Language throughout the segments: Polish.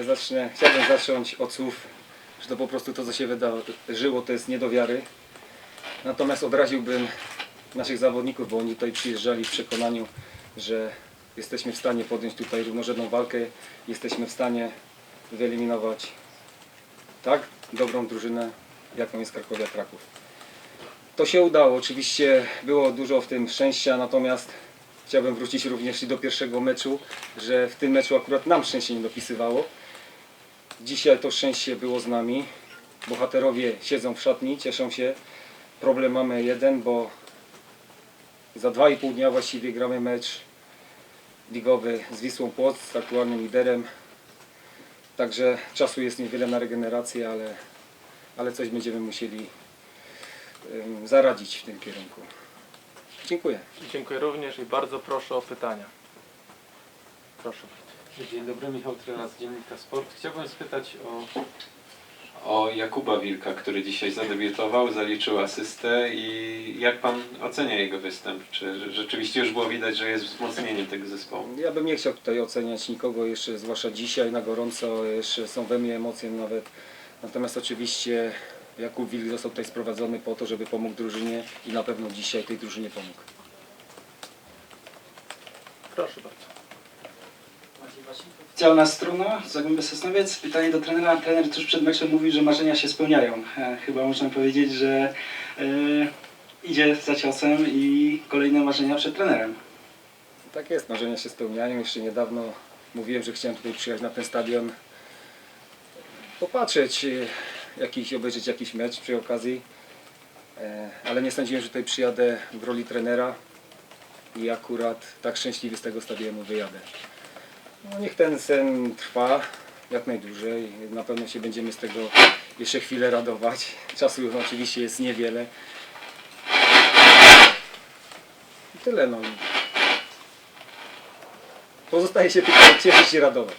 zacznę, chciałbym zacząć od słów, że to po prostu to, co się wydało, żyło, to jest nie do wiary. Natomiast odraziłbym naszych zawodników, bo oni tutaj przyjeżdżali w przekonaniu, że jesteśmy w stanie podjąć tutaj równorzędną walkę, jesteśmy w stanie wyeliminować tak dobrą drużynę, jaką jest Krakowia Kraków. To się udało, oczywiście było dużo w tym szczęścia, natomiast chciałbym wrócić również i do pierwszego meczu, że w tym meczu akurat nam szczęście nie dopisywało. Dzisiaj to szczęście było z nami. Bohaterowie siedzą w szatni, cieszą się. Problem mamy jeden, bo za 2,5 dnia właściwie gramy mecz ligowy z Wisłą Płock, z aktualnym liderem. Także czasu jest niewiele na regenerację, ale, ale coś będziemy musieli ym, zaradzić w tym kierunku. Dziękuję. Dziękuję również i bardzo proszę o pytania. Proszę. Dzień dobry, Michał Trela z Dziennika Sport. Chciałbym spytać o o Jakuba Wilka, który dzisiaj zadebiutował, zaliczył asystę i jak pan ocenia jego występ? Czy rzeczywiście już było widać, że jest wzmocnieniem tego zespołu? Ja bym nie chciał tutaj oceniać nikogo jeszcze, zwłaszcza dzisiaj na gorąco, jeszcze są we mnie emocje nawet. Natomiast oczywiście Jakub Wilk został tutaj sprowadzony po to, żeby pomógł drużynie i na pewno dzisiaj tej drużynie pomógł. Proszę bardzo. Działna struna, Zagłębie Sosnowiec. Pytanie do trenera. Trener tuż przed meczem mówił, że marzenia się spełniają. E, chyba można powiedzieć, że e, idzie za ciosem i kolejne marzenia przed trenerem. Tak jest, marzenia się spełniają. Jeszcze niedawno mówiłem, że chciałem tutaj przyjechać na ten stadion, popatrzeć, e, jakiś, obejrzeć jakiś mecz przy okazji. Ale nie sądziłem, że tutaj przyjadę w roli trenera i akurat tak szczęśliwy z tego stadionu wyjadę. No niech ten sen trwa jak najdłużej. Na pewno się będziemy z tego jeszcze chwilę radować. Czasu oczywiście jest niewiele. I tyle no. Pozostaje się tylko cieszyć i radować.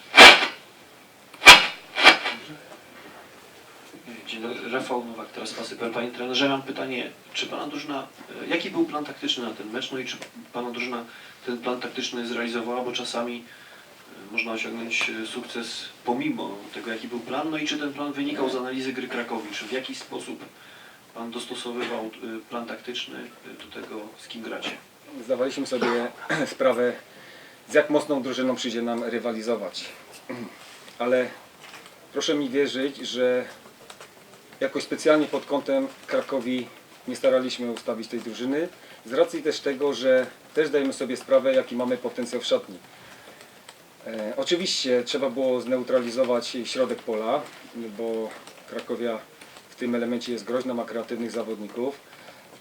Dzień dobry, Rafał Nowak, teraz Pasyper. Panie trenerze, mam pytanie, czy Pana drużyna, e, jaki był plan taktyczny na ten mecz, no i czy Pana drużyna ten plan taktyczny zrealizowała, bo czasami można osiągnąć e, sukces pomimo tego, jaki był plan, no i czy ten plan wynikał z analizy gry Krakowi, czy w jaki sposób Pan dostosowywał e, plan taktyczny e, do tego, z kim gracie? Zdawaliśmy sobie sprawę, z jak mocną drużyną przyjdzie nam rywalizować. Ale proszę mi wierzyć, że jakoś specjalnie pod kątem Krakowi nie staraliśmy ustawić tej drużyny. Z racji też tego, że też dajemy sobie sprawę, jaki mamy potencjał w szatni. E, oczywiście trzeba było zneutralizować środek pola, bo Krakowia w tym elemencie jest groźna, ma kreatywnych zawodników.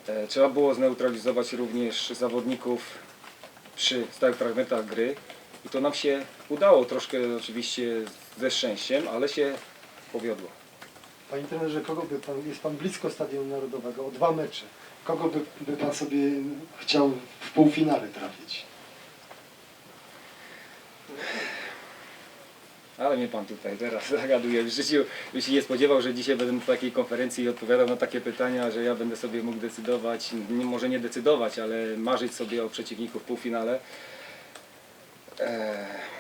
E, Trzeba było zneutralizować również zawodników przy stałych fragmentach gry i to nam się udało troszkę oczywiście ze szczęściem, ale się powiodło. Panie trenerze, kogo by pan, jest pan blisko Stadionu Narodowego, o dwa mecze. Kogo by, by pan sobie chciał w półfinale trafić? Ale mnie pan tutaj teraz zagaduje. W życiu się nie spodziewał, że dzisiaj będę na takiej konferencji i odpowiadał na takie pytania, że ja będę sobie mógł decydować, nie, może nie decydować, ale marzyć sobie o przeciwniku w półfinale. Eee,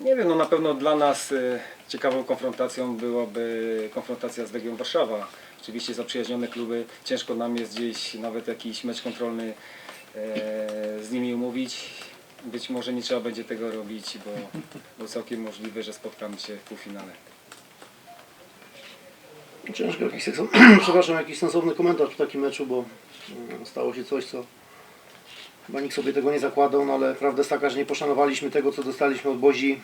nie wiem, no na pewno dla nas e, ciekawą konfrontacją byłaby konfrontacja z Legią Warszawa. Oczywiście zaprzyjaźnione kluby, ciężko nam jest gdzieś nawet jakiś mecz kontrolny e, z nimi umówić. Być może nie trzeba będzie tego robić, bo, bo całkiem możliwe, że spotkamy się w półfinale. Ciężko jakiś sens... przepraszam, jakiś sensowny komentarz w takim meczu, bo mm, stało się coś, co chyba nikt sobie tego nie zakładał, no ale prawda jest taka, że nie poszanowaliśmy tego, co dostaliśmy od Bozi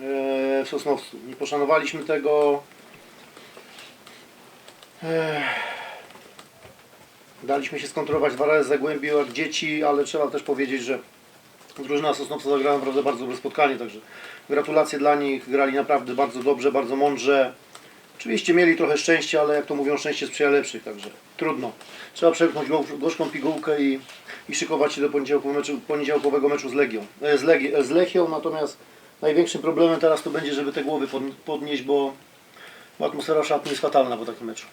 e, w Sosnowcu. Nie poszanowaliśmy tego. E, Daliśmy się skontrolować dwa razy jak dzieci, ale trzeba też powiedzieć, że drużyna Sosnowca zagrała naprawdę bardzo dobre spotkanie, także gratulacje dla nich, grali naprawdę bardzo dobrze, bardzo mądrze. Oczywiście mieli trochę szczęścia, ale jak to mówią, szczęście sprzyja lepszych, także trudno. Trzeba przełknąć go- gorzką pigułkę i, i szykować się do poniedziałkowego meczu, poniedziałkowego meczu z, Legią, e, z, Legi, e, z Lechią, natomiast największym problemem teraz to będzie, żeby te głowy pod- podnieść, bo, atmosfera szatni jest fatalna po takim meczu.